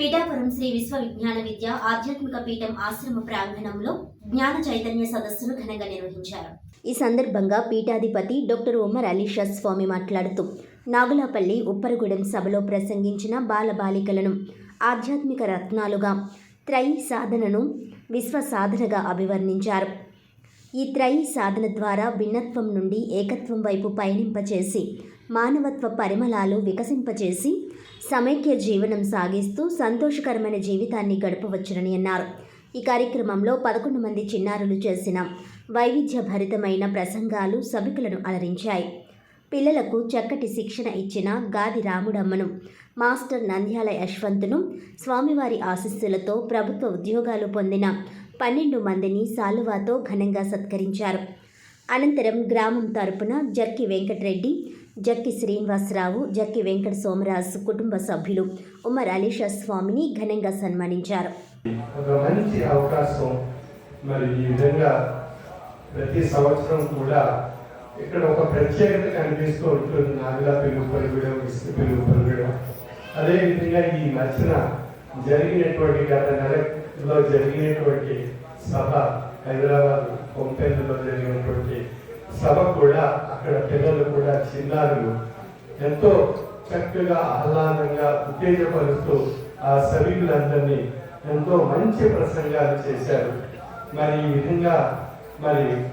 పీఠాపురం శ్రీ విశ్వవిజ్ఞాన విద్య ఆధ్యాత్మిక పీఠం ఆశ్రమ ప్రాంగణంలో జ్ఞాన చైతన్య సదస్సును ఘనంగా నిర్వహించారు. ఈ సందర్భంగా పీఠాధిపతి డాక్టర్ ఉమర్ అలీషా స్వామి మాట్లాడుతూ నాగులాపల్లి ఉప్పరగూడెం సభలో ప్రసంగించిన బాలబాలికలను ఆధ్యాత్మిక రత్నాలుగా త్రై సాధనను విశ్వ సాధనగా అభివర్ణించారు. ఈ త్రై సాధన ద్వారా భిన్నత్వం నుండి ఏకత్వం వైపు పయనింపచేసి మానవత్వ పరిమళాలు వికసింపచేసి సమైక్య జీవనం సాగిస్తూ సంతోషకరమైన జీవితాన్ని గడపవచ్చునని అన్నారు. ఈ కార్యక్రమంలో పదకొండు మంది చిన్నారులు చేసిన వైవిధ్యభరితమైన ప్రసంగాలు సభికులను అలరించాయి. పిల్లలకు చక్కటి శిక్షణ ఇచ్చిన గాది రాముడమ్మను మాస్టర్ నంద్యాల యశ్వంతును స్వామివారి ఆశస్సులతో ప్రభుత్వ ఉద్యోగాలు పొందిన పన్నెండు మందిని సాలువాతో ఘనంగా సత్కరించారు. అనంతరం గ్రామం తరపున జక్కి వెంకటరెడ్డి జక్కి శ్రీనివాసరావు జక్కి వెంకట సోమరాజు కుటుంబ సభ్యులు ఉమర్ అలీషా స్వామిని ఘనంగా సన్మానించారు. ఒక మంచి అవకాశం మరి ఈ విధంగా ప్రతి సంవత్సరం కూడా ఇక్కడ ఒక ప్రత్యేకత కనిపిస్తూ ఉంటుంది. నాగుల పెరుగు పరుగుడం ఇసుక పెరుగు పరుగుడం అదేవిధంగా ఈ మధ్యన జరిగినటువంటి గత నెలలో జరిగినటువంటి సభ హైదరాబాద్ కొంపెన్లో జరిగినటువంటి సభ కూడా అక్కడ పిల్లలు చిన్నారులు ఎంతో చక్కగా ఆహ్లాదంగా ఉత్తేజపరుస్తూ ఆ సభ్యులందరినీ ఎంతో మంచి ప్రసంగాలు చేశారు. మరి ఈ విధంగా మరి